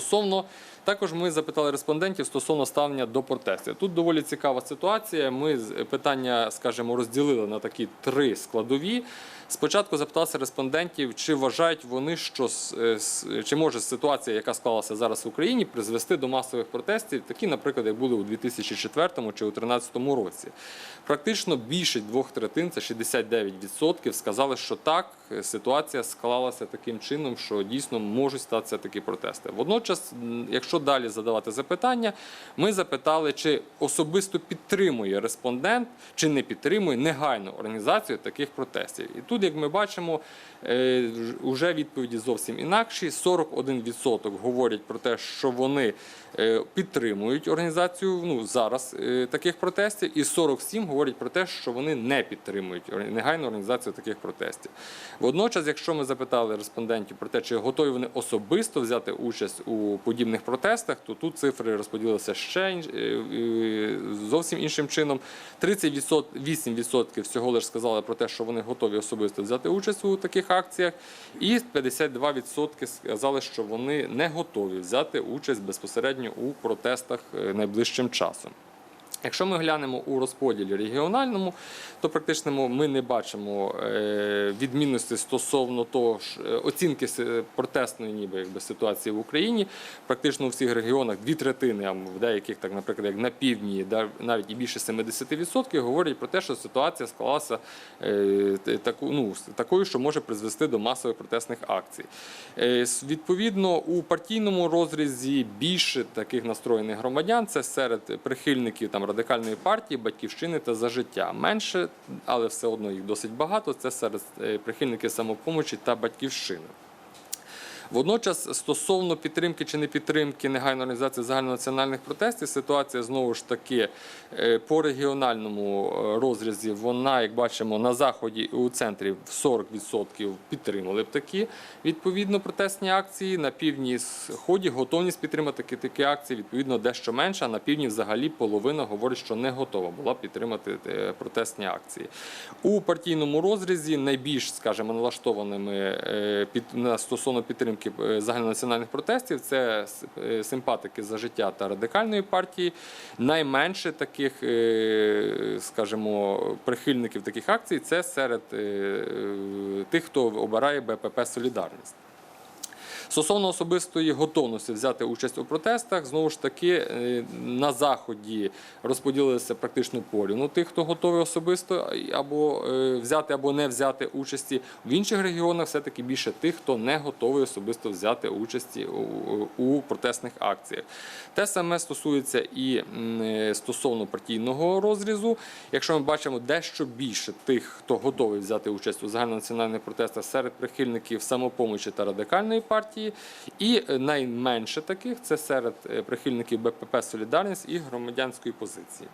Стосовно також ми запитали респондентів стосовно ставлення до протестів. Тут доволі цікава ситуація. Ми питання, скажімо, розділили на такі три складові. Спочатку запиталися респондентів, чи вважають вони, що с- е, чи може ситуація, яка склалася зараз в Україні, призвести до масових протестів, такі, наприклад, як були у 2004 чи у 2013 році. Практично більше двох третин, це 69%, сказали, що так, е, ситуація склалася таким чином, що дійсно можуть статися такі протести. Водночас, м, якщо далі задавати запитання, ми запитали, чи особисто підтримує респондент, чи не підтримує негайну організацію таких протестів. І тут, як ми бачимо, е, ж- уже відповіді зовсім інакші. 41% говорять про те, що вони е, підтримують організацію ну, зараз е, таких протестів, і 47 говорять про те, що вони не підтримують негайну організацію таких протестів. Водночас, якщо ми запитали респондентів про те, чи готові вони особисто взяти участь у подібних протестах, то тут цифри розподілилися ще е, е, зовсім іншим чином. 38% всього лише сказали про те, що вони готові особисто взяти участь у таких акціях, і 52% сказали, що вони не готові взяти участь безпосередньо у протестах е, найближчим часом. Якщо ми глянемо у розподілі регіональному, то практично ми не бачимо е, відмінності стосовно того ж е, оцінки протестної ніби якби ситуації в Україні. Практично у всіх регіонах дві третини, а в деяких, так наприклад, як на півдні, навіть і більше 70%, говорять про те, що ситуація склалася е, таку, ну, такою, що може призвести до масових протестних акцій. Відповідно, у партійному розрізі більше таких настроєних громадян це серед прихильників там радикальної партії, батьківщини та за життя. Менше, але все одно їх досить багато. Це серед е, прихильників самопомочі та батьківщини. Водночас, стосовно підтримки чи не підтримки негайної організації загальнонаціональних протестів, ситуація знову ж таки е, по регіональному е, розрізі, вона, як бачимо, на заході і у центрі в 40% підтримали б такі відповідно протестні акції. На півдні сході готовність підтримати такі, акції відповідно дещо менша. А на півдні взагалі половина говорить, що не готова була підтримати е, протестні акції. У партійному розрізі найбільш, скажімо, налаштованими стосовно підтримки е, загальнонаціональних протестів це е, симпатики за життя та радикальної партії. Найменше таких, е, скажімо, прихильників таких акцій це серед тих, хто обирає БПП Солідарність. Стосовно особистої готовності взяти участь у протестах, знову ж таки е, на заході розподілилися практично порівну тих, хто готовий особисто або е, взяти, або не взяти участі. В інших регіонах все-таки більше тих, хто не готовий особисто взяти участі у, у протестних акціях. Те саме стосується і е, стосовно партійного розрізу. Якщо ми бачимо дещо більше тих, хто готовий взяти участь у загальнонаціональних протестах серед прихильників самопомочі та радикальної партії, і е, найменше таких це серед е, прихильників БПП Солідарність і громадянської позиції.